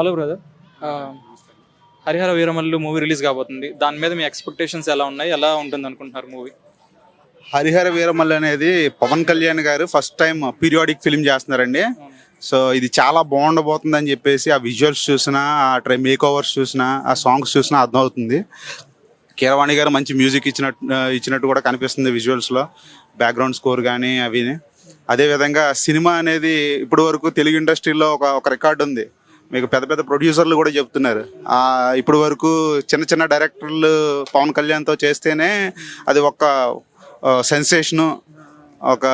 Hello brother Harihara Veeramallu movie release కాబోతుంది. దాని మీద మీ ఎక్స్పెక్టేషన్స్ ఎలా ఉన్నాయి? ఎలా ఉంటుంది అనుకుంటున్నారు మూవీ హరిహర వీరమల్లి అనేది పవన్ కళ్యాణ్ గారు ఫస్ట్ టైం పీరియాడిక్ ఫిల్మ్ చేస్తున్నారండి. సో ఇది చాలా బాగుండబోతుంది అని చెప్పేసి ఆ విజువల్స్ చూసినా ఆ ట్రై మేక్ ఓవర్స్ చూసినా ఆ సాంగ్స్ చూసినా అర్థమవుతుంది. కీరవాణి గారు మంచి మ్యూజిక్ ఇచ్చినట్టు ఇచ్చినట్టు కూడా కనిపిస్తుంది విజువల్స్లో బ్యాక్గ్రౌండ్ స్కోర్ కానీ అవి అదేవిధంగా సినిమా అనేది ఇప్పటి వరకు తెలుగు ఇండస్ట్రీలో ఒక ఒక రికార్డు ఉంది. మీకు పెద్ద పెద్ద ప్రొడ్యూసర్లు కూడా చెప్తున్నారు. ఇప్పుడు వరకు చిన్న చిన్న డైరెక్టర్లు పవన్ కళ్యాణ్తో చేస్తేనే అది ఒక సెన్సేషను ఒక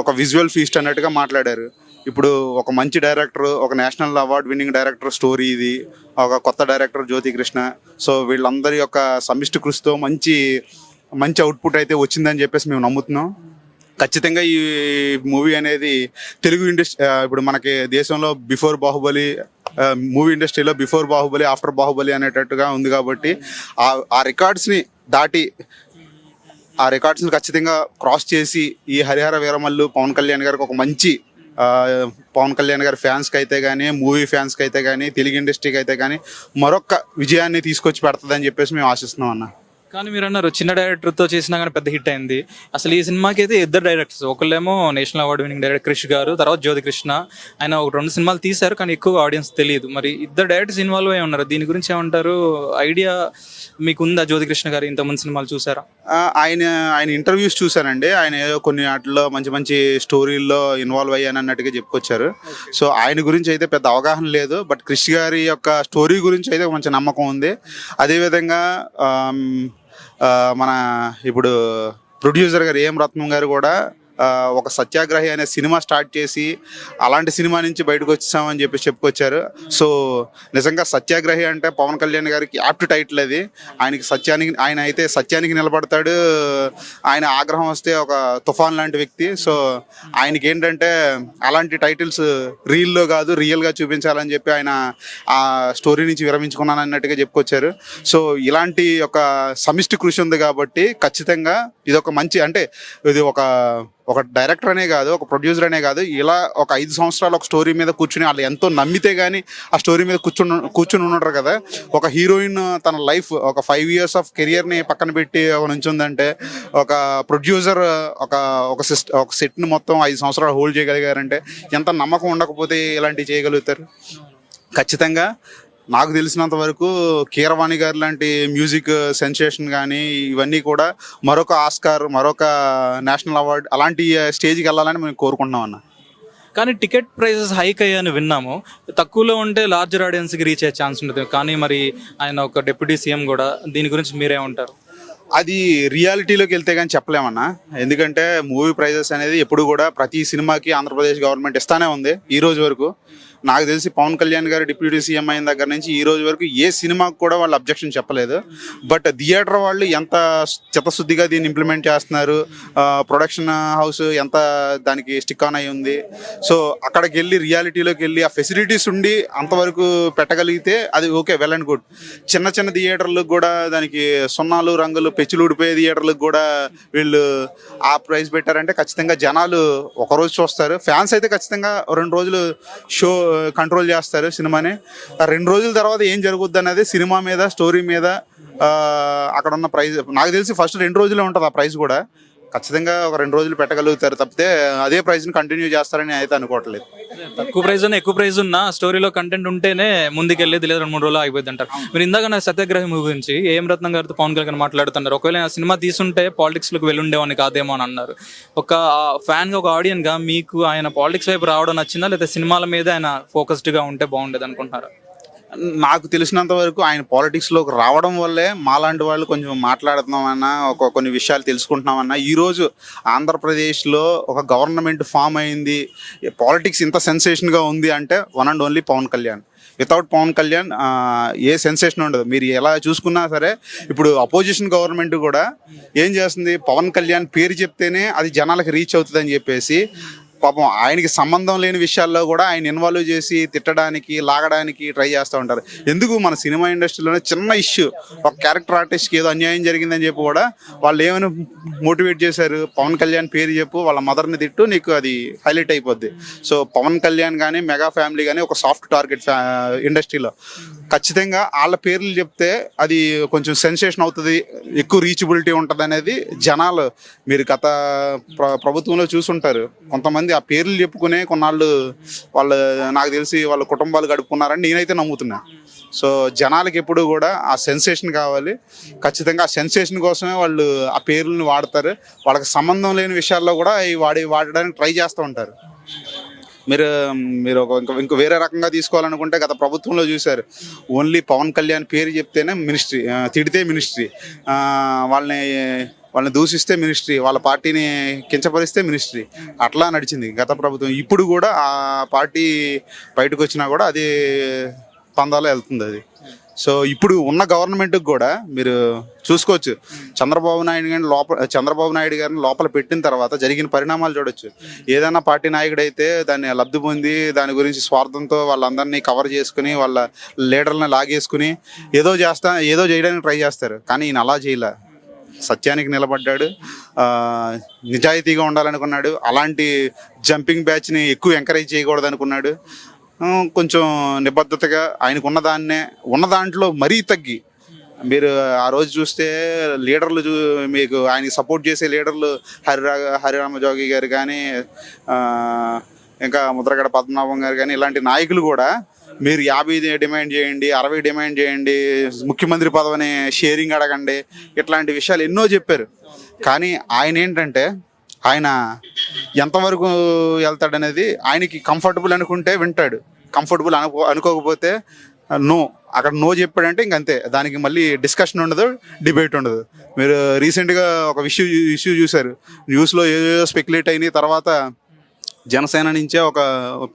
ఒక విజువల్ ఫీస్ట్ అన్నట్టుగా మాట్లాడారు. ఇప్పుడు ఒక మంచి డైరెక్టర్ ఒక national award winning director story ఇది ఒక కొత్త డైరెక్టర్ జ్యోతి కృష్ణ సో వీళ్ళందరి యొక్క సమిష్టి కృషితో మంచి మంచి అవుట్పుట్ అయితే వచ్చిందని చెప్పేసి మేము నమ్ముతున్నాం. ఖచ్చితంగా ఈ మూవీ అనేది తెలుగు ఇండస్ట్రీ ఇప్పుడు మనకి దేశంలో బిఫోర్ బాహుబలి మూవీ ఇండస్ట్రీలో బిఫోర్ బాహుబలి ఆఫ్టర్ బాహుబలి అనేటట్టుగా ఉంది కాబట్టి ఆ ఆ రికార్డ్స్ని దాటి ఆ రికార్డ్స్ని ఖచ్చితంగా క్రాస్ చేసి ఈ హరిహర వీరమల్లు పవన్ కళ్యాణ్ గారికి ఒక మంచి పవన్ కళ్యాణ్ గారి ఫ్యాన్స్కి అయితే కానీ మూవీ ఫ్యాన్స్కి అయితే కానీ తెలుగు ఇండస్ట్రీకి అయితే కానీ మరొక విజయాన్ని తీసుకొచ్చి పెడుతుందని చెప్పేసి మేము ఆశిస్తున్నాం అన్న. కానీ మీరు అన్నారు చిన్న డైరెక్టర్తో చేసినా కానీ పెద్ద హిట్ అయింది. అసలు ఈ సినిమాకి అయితే ఇద్దరు డైరెక్టర్స్. ఒకళ్ళేమో national award winning director Krish గారు తర్వాత జ్యోతి కృష్ణ. ఆయన ఒక రెండు సినిమాలు తీశారు కానీ ఎక్కువ ఆడియన్స్ తెలియదు. మరి ఇద్దరు డైరెక్టర్స్ ఇన్వాల్వ్ అయి ఉన్నారు? దీని గురించి ఏమంటారు? ఐడియా మీకు ఉందా జ్యోతి కృష్ణ గారు ఇంతమంది సినిమాలు చూసారా? ఆయన ఆయన ఇంటర్వ్యూస్ చూశానండి ఆయన ఏదో కొన్ని వాటిలో మంచి మంచి స్టోరీల్లో ఇన్వాల్వ్ అయ్యాను అన్నట్టుగా చెప్పుకొచ్చారు. సో ఆయన గురించి అయితే పెద్ద అవగాహన లేదు. బట్ క్రిష్ గారి యొక్క స్టోరీ గురించి అయితే మంచి నమ్మకం ఉంది. అదేవిధంగా మన ఇప్పుడు ప్రొడ్యూసర్ గారు ఏం రత్నం గారు కూడా ఒక సత్యాగ్రహి అనే సినిమా స్టార్ట్ చేసి అలాంటి సినిమా నుంచి బయటకు వచ్చామని చెప్పి చెప్పుకొచ్చారు. సో నిజంగా సత్యాగ్రహి అంటే పవన్ కళ్యాణ్ గారికి యాప్ట్ టైటిల్ అది. ఆయనకి సత్యానికి ఆయన అయితే సత్యానికి నిలబడతాడు. ఆయన ఆగ్రహం వస్తే ఒక తుఫాన్ లాంటి వ్యక్తి. సో ఆయనకి ఏంటంటే అలాంటి టైటిల్స్ రీల్లో కాదు రియల్గా చూపించాలని చెప్పి ఆయన ఆ స్టోరీ నుంచి విరమించుకున్నాను అన్నట్టుగా చెప్పుకొచ్చారు. సో ఇలాంటి ఒక సమిష్టి కృషి ఉంది కాబట్టి ఖచ్చితంగా ఇది ఒక మంచి అంటే ఇది ఒక ఒక డైరెక్టర్ అనే కాదు ఒక ప్రొడ్యూసర్ అనే కాదు ఇలా ఒక ఐదు సంవత్సరాలు ఒక స్టోరీ మీద కూర్చుని వాళ్ళు ఎంతో నమ్మితే కానీ ఆ స్టోరీ మీద కూర్చుని కూర్చుని ఉంటారు కదా. ఒక హీరోయిన్ తన లైఫ్ ఒక ఫైవ్ ఇయర్స్ ఆఫ్ కెరియర్ని పక్కన పెట్టి ఒక ఒక ప్రొడ్యూసర్ ఒక ఒక సిస్ట్ ఒక సెట్ని మొత్తం ఐదు సంవత్సరాలు హోల్డ్ చేయగలిగారంటే ఎంత నమ్మకం ఉండకపోతే ఇలాంటివి చేయగలుగుతారు? ఖచ్చితంగా నాకు తెలిసినంత వరకు కీరవాణి గారు లాంటి మ్యూజిక్ సెన్సేషన్ కానీ ఇవన్నీ కూడా మరొక ఆస్కార్ మరొక నేషనల్ అవార్డ్ అలాంటి స్టేజ్కి వెళ్ళాలని మేము కోరుకుంటున్నాం అన్న. కానీ టికెట్ ప్రైసెస్ హైక్ అయ్యాయని విన్నాము. తక్కువలో ఉంటే లార్జర్ ఆడియన్స్కి రీచ్ అయ్యే ఛాన్స్ ఉంటుంది. కానీ మరి ఆయన ఒక డిప్యూటీ సీఎం కూడా దీని గురించి మీరేమంటారు అది రియాలిటీలోకి వెళ్తే కానీ చెప్పలేమన్నా ఎందుకంటే మూవీ ప్రైజెస్ అనేది ఎప్పుడు కూడా ప్రతి సినిమాకి ఆంధ్రప్రదేశ్ గవర్నమెంట్ ఇస్తానే ఉంది ఈ రోజు వరకు. నాకు తెలిసి పవన్ కళ్యాణ్ గారు డిప్యూటీ సీఎం అయిన దగ్గర నుంచి ఈ రోజు వరకు ఏ సినిమాకి కూడా వాళ్ళు అబ్జెక్షన్ చెప్పలేదు. బట్ థియేటర్ వాళ్ళు ఎంత చిత్తశుద్ధిగా దీన్ని ఇంప్లిమెంట్ చేస్తున్నారు ప్రొడక్షన్ హౌస్ ఎంత దానికి స్టిక్ ఆన్ అయి ఉంది. సో అక్కడికి వెళ్ళి రియాలిటీలోకి వెళ్ళి ఆ ఫెసిలిటీస్ ఉండి అంతవరకు పెట్టగలిగితే అది ఓకే వెల్ అండ్ గుడ్. చిన్న చిన్న థియేటర్లకు కూడా దానికి సున్నాలు రంగులు పెచ్చులు ఊడిపోయే థియేటర్లకు కూడా వీళ్ళు ఆ ప్రైస్ పెట్టారంటే ఖచ్చితంగా జనాలు ఒక రోజు చూస్తారు. ఫ్యాన్స్ అయితే ఖచ్చితంగా రెండు రోజులు షో కంట్రోల్ చేస్తారు సినిమాని. రెండు రోజుల తర్వాత ఏం జరుగుద్ది అనేది సినిమా మీద స్టోరీ మీద అక్కడ ఉన్న ప్రైజ్ నాకు తెలిసి ఫస్ట్ రెండు రోజులే ఉంటుంది ఆ ప్రైస్ కూడా. ఖచ్చితంగా ఒక రెండు రోజులు పెట్టగలుగుతారు తప్పితే అదే ప్రైస్ని కంటిన్యూ చేస్తారని అయితే అనుకోవట్లేదు. తక్కువ ప్రైస్ ఉన్నా ఎక్కువ ప్రైస్ ఉన్నా స్టోరీలో కంటెంట్ ఉంటేనే ముందుకెళ్ళేది లేదా రెండు మూడు రోజులు ఆగిపోద్ది అంటారు మీరు ఇందాక నా సత్యాగ్రహం గురించి ఏం రత్నం గారితో పవన్ కళ్యాణ్ మాట్లాడుతున్నారు. ఒకవేళ ఆ సినిమా తీసుంటే పాలిటిక్స్లోకి వెళ్ళుండేవాడిని కాదేమో అని అన్నారు. ఒక ఫ్యాన్గా ఒక ఆడియన్గా మీకు ఆయన పాలిటిక్స్ వైపు రావడం నచ్చిందా లేదా సినిమాల మీద ఆయన ఫోకస్డ్గా ఉంటే బాగుండేది అనుకుంటున్నారా? నాకు తెలిసినంత వరకు ఆయన పాలిటిక్స్లోకి రావడం వల్లే మాలాంటి వాళ్ళు కొంచెం మాట్లాడుతున్నామన్నా ఒక కొన్ని విషయాలు తెలుసుకుంటున్నామన్నా. ఈరోజు ఆంధ్రప్రదేశ్లో ఒక గవర్నమెంట్ ఫామ్ అయింది. పాలిటిక్స్ ఇంత సెన్సేషన్గా ఉంది అంటే one and only Pawan Kalyan. Without Pawan Kalyan A sensation ఉండదు. మీరు ఎలా చూసుకున్నా సరే ఇప్పుడు అపోజిషన్ గవర్నమెంట్ కూడా ఏం చేస్తుంది? పవన్ కళ్యాణ్ పేరు చెప్తేనే అది జనాలకు రీచ్ అవుతుంది అని చెప్పేసి పాపం ఆయనకి సంబంధం లేని విషయాల్లో కూడా ఆయన ఇన్వాల్వ్ చేసి తిట్టడానికి లాగడానికి ట్రై చేస్తూ ఉంటారు. ఎందుకు? మన సినిమా ఇండస్ట్రీలోనే చిన్న ఇష్యూ. ఒక క్యారెక్టర్ ఆర్టిస్ట్కి ఏదో అన్యాయం జరిగిందని చెప్పి కూడా వాళ్ళు ఏమైనా మోటివేట్ చేశారు? పవన్ కళ్యాణ్ పేరు చెప్పు వాళ్ళ మదర్ని తిట్టు నీకు అది హైలైట్ అయిపోద్ది. సో పవన్ కళ్యాణ్ కానీ మెగా ఫ్యామిలీ కానీ ఒక సాఫ్ట్ టార్గెట్ ఇండస్ట్రీలో. ఖచ్చితంగా వాళ్ళ పేర్లు చెప్తే అది కొంచెం సెన్సేషన్ అవుతుంది ఎక్కువ రీచబిలిటీ ఉంటుంది అనేది జనాలు మీరు గత ప్ర- ప్రభుత్వంలో చూసుంటారు. కొంతమంది ఆ పేర్లు చెప్పుకునే కొన్నాళ్ళు వాళ్ళు నాకు తెలిసి వాళ్ళ కుటుంబాలు గడుపుకున్నారని నేనైతే నమ్ముతున్నా. సో జనాలకి ఎప్పుడు కూడా ఆ సెన్సేషన్ కావాలి. ఖచ్చితంగా ఆ సెన్సేషన్ కోసమే వాళ్ళు ఆ పేర్లను వాడతారు. వాళ్ళకి సంబంధం లేని విషయాల్లో కూడా ఈ వాడి వాడడానికి ట్రై చేస్తూ ఉంటారు. మీరు మీరు ఒక ఇంకా ఇంకో వేరే రకంగా తీసుకోవాలనుకుంటే గత ప్రభుత్వంలో చూశారు. ఓన్లీ పవన్ కళ్యాణ్ పేరు చెప్తేనే మినిస్ట్రీ తిడితే మినిస్ట్రీ. వాళ్ళని వాళ్ళని దూషిస్తే మినిస్ట్రీ వాళ్ళ పార్టీని కించపరిస్తే మినిస్ట్రీ. అట్లా నడిచింది గత ప్రభుత్వం. ఇప్పుడు కూడా ఆ పార్టీ బయటకు వచ్చినా కూడా అది పందాలో వెళ్తుంది అది. సో ఇప్పుడు ఉన్న గవర్నమెంట్కి కూడా మీరు చూసుకోవచ్చు. చంద్రబాబు నాయుడు గారిని లోపల చంద్రబాబు నాయుడు గారిని లోపల పెట్టిన తర్వాత జరిగిన పరిణామాలు చూడొచ్చు. ఏదైనా పార్టీ నాయకుడు అయితే దాన్ని లబ్ధి పొంది దాని గురించి స్వార్థంతో వాళ్ళందరినీ కవర్ చేసుకుని వాళ్ళ లీడర్లను లాగేసుకుని ఏదో చేస్తా ఏదో చేయడానికి ట్రై చేస్తారు. కానీ ఈయన అలా చేయలే. సత్యానికి నిలబడ్డాడు. నిజాయితీగా ఉండాలనుకున్నాడు. అలాంటి జంపింగ్ బ్యాచ్ని ఎక్కువ ఎంకరేజ్ చేయకూడదు అనుకున్నాడు కొంచెం నిబద్ధతగా ఆయనకున్న దాన్నే ఉన్న దాంట్లో మరీ తగ్గి. మీరు ఆ రోజు చూస్తే లీడర్లు చూ మీకు ఆయనకి సపోర్ట్ చేసే లీడర్లు హరిరా హరిరామ జోగి గారు కానీ ఇంకా ముద్రగడ పద్మనాభం గారు కానీ ఇలాంటి నాయకులు కూడా మీరు యాభై డిమాండ్ చేయండి అరవై డిమాండ్ చేయండి ముఖ్యమంత్రి పదవిని షేరింగ్ అడగండి ఇట్లాంటి విషయాలు ఎన్నో చెప్పారు. కానీ ఆయన ఏంటంటే ఆయన ఎంతవరకు వెళ్తాడనేది ఆయనకి కంఫర్టబుల్ అనుకుంటే వింటాడు. కంఫర్టబుల్ అనుకో అనుకోకపోతే నో అక్కడ నో చెప్పాడంటే ఇంక అంతే. దానికి మళ్ళీ డిస్కషన్ ఉండదు డిబేట్ ఉండదు. మీరు రీసెంట్గా ఒక ఇష్యూ ఇష్యూ చూశారు. న్యూస్లో ఏదో స్పెక్యులేట్ అయినాయి తర్వాత జనసేన నుంచే ఒక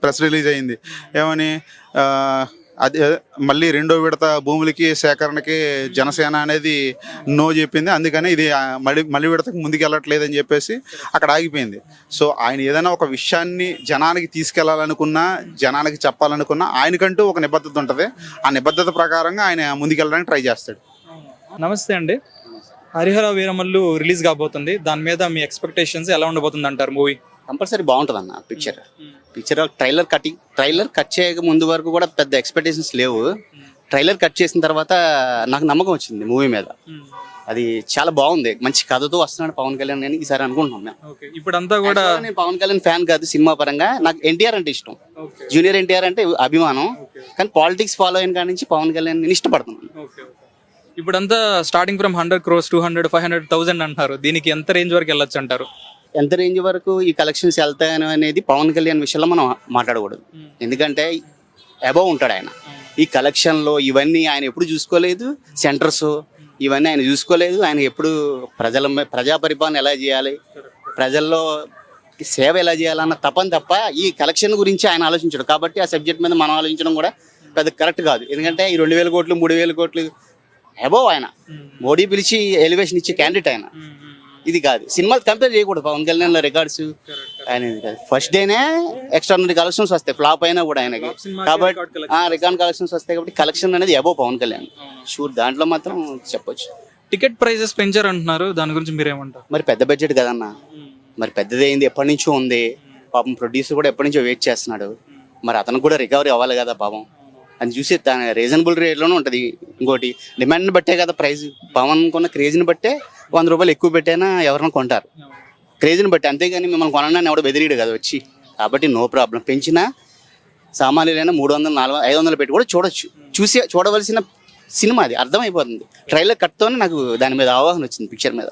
ప్రెస్ రిలీజ్ అయింది. ఏమని ఆ, అది మళ్ళీ రెండో విడత భూములకి సేకరణకి జనసేన అనేది నో చెప్పింది. అందుకని ఇది మళ్ళీ మళ్ళీ విడతకు ముందుకు వెళ్ళట్లేదని చెప్పేసి అక్కడ ఆగిపోయింది. సో ఆయన ఏదైనా ఒక విషయాన్ని జనానికి తీసుకెళ్ళాలనుకున్నా జనానికి చెప్పాలనుకున్నా ఆయనకంటూ ఒక నిబద్ధత ఉంటుంది. ఆ నిబద్ధత ప్రకారంగా ఆయన ముందుకెళ్ళడానికి ట్రై చేస్తాడు. నమస్తే అండి. హరిహర వీరమల్లు రిలీజ్ కాబోతుంది. దాని మీద మీ ఎక్స్పెక్టేషన్స్ ఎలా ఉండబోతుంది అంటారు మూవీ? కంపల్సరీ బాగుంటుంది అన్న picture picture trailer cutting trailer cut చేయక ముందు వరకు కూడా పెద్ద ఎక్స్పెక్టేషన్స్ లేవు. ట్రైలర్ కట్ చేసిన తర్వాత నాకు నమ్మకం వచ్చింది మూవీ మీద. అది చాలా బాగుంది. మంచి కథతో వస్తున్నాడు పవన్ కళ్యాణ్ అని ఈసారి అనుకుంటున్నాం మేము. ఓకే. ఇప్పుడంతా కూడా నేను పవన్ కళ్యాణ్ ఫ్యాన్ కాదు సినిమా పరంగా. నాకు ఎన్టీఆర్ అంటే ఇష్టం. జూనియర్ ఎన్టీఆర్ అంటే అభిమానం. కానీ పాలిటిక్స్ ఫాలో అయిన కాడి నుంచి పవన్ కళ్యాణ్ నేను ఇష్టపడుతున్నాను ఇప్పుడంతా starting from hundred crores two hundred five hundred thousand అంటారు దీనికి ఎంత రేంజ్ వరకు వెళ్ళొచ్చు అంటారు? ఎంత రేంజ్ వరకు ఈ కలెక్షన్స్ వెళ్తాయని అనేది పవన్ కళ్యాణ్ విషయంలో మనం మాట్లాడకూడదు. ఎందుకంటే అబవ్ ఉంటాడు ఆయన. ఈ కలెక్షన్లో ఇవన్నీ ఆయన ఎప్పుడు చూసుకోలేదు సెంటర్స్ ఇవన్నీ ఆయన చూసుకోలేదు ఆయన ఎప్పుడు ప్రజల ప్రజా పరిపాలన ఎలా చేయాలి ప్రజల్లో సేవ ఎలా చేయాలన్న తపన తప్ప ఈ కలెక్షన్ గురించి ఆయన ఆలోచించాడు. కాబట్టి ఆ సబ్జెక్ట్ మీద మనం ఆలోచించడం కూడా పెద్ద కరెక్ట్ కాదు. ఎందుకంటే ఈ రెండు వేల కోట్లు మూడు వేల కోట్లు అబవ్ ఆయన. మోడీ పిలిచి ఎలివేషన్ ఇచ్చే క్యాండిడేట్ ఆయన. ఇది కాదు. సినిమాలు కంపేర్ చేయకూడదు. పవన్ కళ్యాణ్ రికార్డ్స్ ఆయన ఫస్ట్ డేనే ఎక్స్ట్రాడినరీ కలెక్షన్స్ వస్తాయి. ఫ్లాప్ అయినా కూడా ఆయనకి. కాబట్టి. రికార్డ్ కలెక్షన్స్ వస్తాయి కాబట్టి కలెక్షన్ అనేది అబో పవన్ కళ్యాణ్. షూర్ దాంట్లో మాత్రం చెప్పొచ్చు. టికెట్ ప్రైజెస్ పెంచారు అంటున్నారు. దాని గురించి మీరేమంటారు? మరి పెద్ద బడ్జెట్ కదన్న. మరి పెద్దది అయింది. ఎప్పటి నుంచో ఉంది. పాపం ప్రొడ్యూసర్ కూడా ఎప్పటి నుంచో వెయిట్ చేస్తున్నాడు. మరి అతను కూడా రికవరీ అవ్వాలి కదా పాపం. అని చూసి దాని రీజనబుల్ రేట్లోనే ఉంటుంది. ఇంకోటి డిమాండ్ని బట్టే కదా ప్రైస్ పవన్ కొన్న క్రేజ్ని బట్టే వంద రూపాయలు ఎక్కువ పెట్టైనా ఎవరైనా కొంటారు. క్రేజీని బట్టి. అంతేగాని మిమ్మల్ని కొనడానికి ఎవడో బెదిరీడు కదా వచ్చి. కాబట్టి నో ప్రాబ్లం. పెంచినా సామాన్యులైనా మూడు వందలు నాలుగు ఐదు వందలు పెట్టి కూడా చూడొచ్చు. చూసి చూడవలసిన సినిమా అది. అర్థమైపోతుంది. ట్రైలర్ కట్తోనే నాకు దాని మీద అవగాహన వచ్చింది పిక్చర్ మీద.